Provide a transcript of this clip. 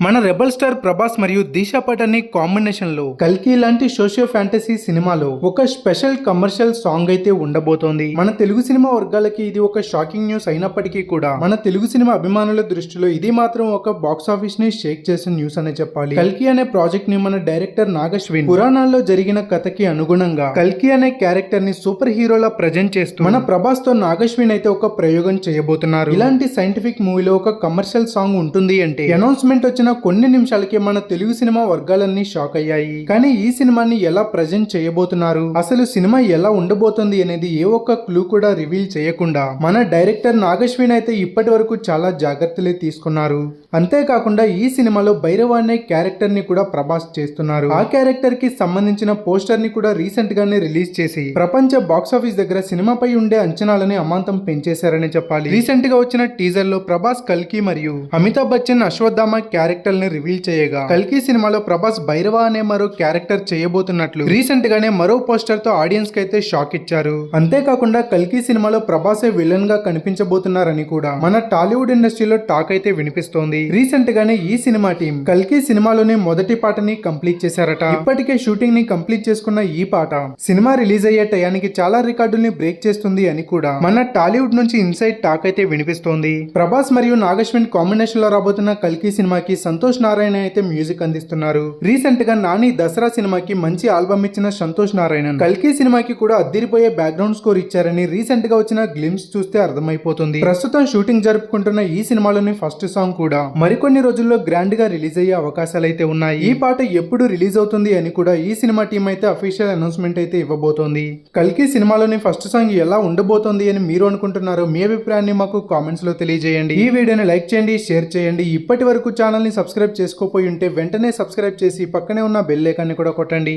మన rebel star Prabhas మరియు దిశా పటాని కాంబినేషన్లో కల్కి లాంటి సోషియో ఫ్యాంటసీ సినిమాలో ఒక స్పెషల్ కమర్షియల్ సాంగ్ అయితే ఉండబోతోంది. మన తెలుగు సినిమా వర్గాలకి ఇది ఒక షాకింగ్ న్యూస్ అయినప్పటికీ కూడా మన తెలుగు సినిమా అభిమానుల దృష్టిలో ఇది మాత్రం ఒక బాక్స్ ఆఫీస్ని షేక్ చేసిన న్యూస్ అనే చెప్పాలి. కల్కి అనే ప్రాజెక్ట్ని మన డైరెక్టర్ నాగశ్విన్ పురాణాల్లో జరిగిన కథకి అనుగుణంగా కల్కి అనే క్యారెక్టర్ని సూపర్ హీరోలా ప్రజెంట్ చేస్తూ మన ప్రభాస్తో నాగశ్విన్ అయితే ఒక ప్రయోగం చేయబోతున్నారు. ఇలాంటి సైంటిఫిక్ మూవీలో ఒక కమర్షియల్ సాంగ్ ఉంటుంది అంటే అనౌన్స్మెంట్ వచ్చిన కొన్ని నిమిషాలకే మన తెలుగు సినిమా వర్గాలన్నీ షాక్ అయ్యాయి. కానీ ఈ సినిమాని ఎలా ప్రజెంట్ చేయబోతున్నారు? అసలు సినిమా ఎలా ఉండబోతుంది అనేది ఏ ఒక్క క్లూ కూడా రివీల్ చేయకుండా మన డైరెక్టర్ నాగశ్విన్ అయితే ఇప్పటి వరకు చాలా జాగ్రత్తలే తీసుకున్నారు. అంతేకాకుండా ఈ సినిమాలో భైరవ అనే క్యారెక్టర్ని కూడా ప్రభాస్ చేస్తున్నారు. ఆ క్యారెక్టర్కి సంబంధించిన పోస్టర్ని కూడా రీసెంట్ గానే రిలీజ్ చేసి ప్రపంచ బాక్స్ ఆఫీస్ దగ్గర సినిమాపై ఉండే అంచనాలని అమాంతం పెంచేశారని చెప్పాలి. రీసెంట్గా వచ్చిన టీజర్లో ప్రభాస్ కల్కి మరియు అమితాబ్ బచ్చన్ అశ్వత్థామ క్యారెక్టర్ ని రివీల్ చేయగా కల్కి సినిమాలో ప్రభాస్ భైరవ అనే మరో క్యారెక్టర్ చేయబోతున్నట్లు రీసెంట్ గానే మరో పోస్టర్తో ఆడియన్స్కి అయితే షాక్ ఇచ్చారు. అంతేకాకుండా కల్కి సినిమాలో ప్రభాసే విలన్గా కనిపించబోతున్నారని కూడా మన టాలీవుడ్ ఇండస్ట్రీలో టాక్ అయితే వినిపిస్తోంది. రీసెంట్ గానే ఈ సినిమా టీం కల్కి సినిమాలోనే మొదటి పాటని కంప్లీట్ చేశారట. ఇప్పటికే షూటింగ్ని కంప్లీట్ చేసుకున్న ఈ పాట సినిమా రిలీజ్ అయ్యే టయానికి చాలా రికార్డుల్ని బ్రేక్ చేస్తుంది అని కూడా మన టాలీవుడ్ నుంచి ఇన్సైడ్ టాక్ అయితే వినిపిస్తోంది. ప్రభాస్ మరియు నాగశ్విన్ కాంబినేషన్లో రాబోతున్న కల్కి సినిమాకి సంతోష్ నారాయణ అయితే మ్యూజిక్ అందిస్తున్నారు. రీసెంట్గా నాని దసరా సినిమాకి మంచి ఆల్బమ్ ఇచ్చిన సంతోష్ నారాయణ కల్కి సినిమాకి కూడా అద్దిరిపోయే బ్యాక్గ్రౌండ్ స్కోర్ ఇచ్చారని రీసెంట్గా వచ్చిన గ్లిమ్స్ చూస్తే అర్థమైపోతుంది. ప్రస్తుతం షూటింగ్ జరుపుకుంటున్న ఈ సినిమాలోని ఫస్ట్ సాంగ్ కూడా మరికొన్ని రోజుల్లో గ్రాండ్గా రిలీజ్ అయ్యే అవకాశాలు అయితే ఉన్నాయి. ఈ పాట ఎప్పుడు రిలీజ్ అవుతుంది అని కూడా ఈ సినిమా టీం అయితే అఫీషియల్ అనౌన్స్మెంట్ అయితే ఇవ్వబోతోంది. కల్కి సినిమాలోని ఫస్ట్ సాంగ్ ఎలా ఉండబోతోంది అని మీరు అనుకుంటున్నారో మీ అభిప్రాయాన్ని మాకు కామెంట్స్లో తెలియజేయండి. ఈ వీడియోని లైక్ చేయండి షేర్ చేయండి. ఇప్పటి వరకు ఛానల్ని సబ్స్క్రైబ్ చేసుకోపోయి ఉంటే వెంటనే సబ్స్క్రైబ్ చేసి పక్కనే ఉన్న బెల్ ఐకాన్ని కూడా కొట్టండి.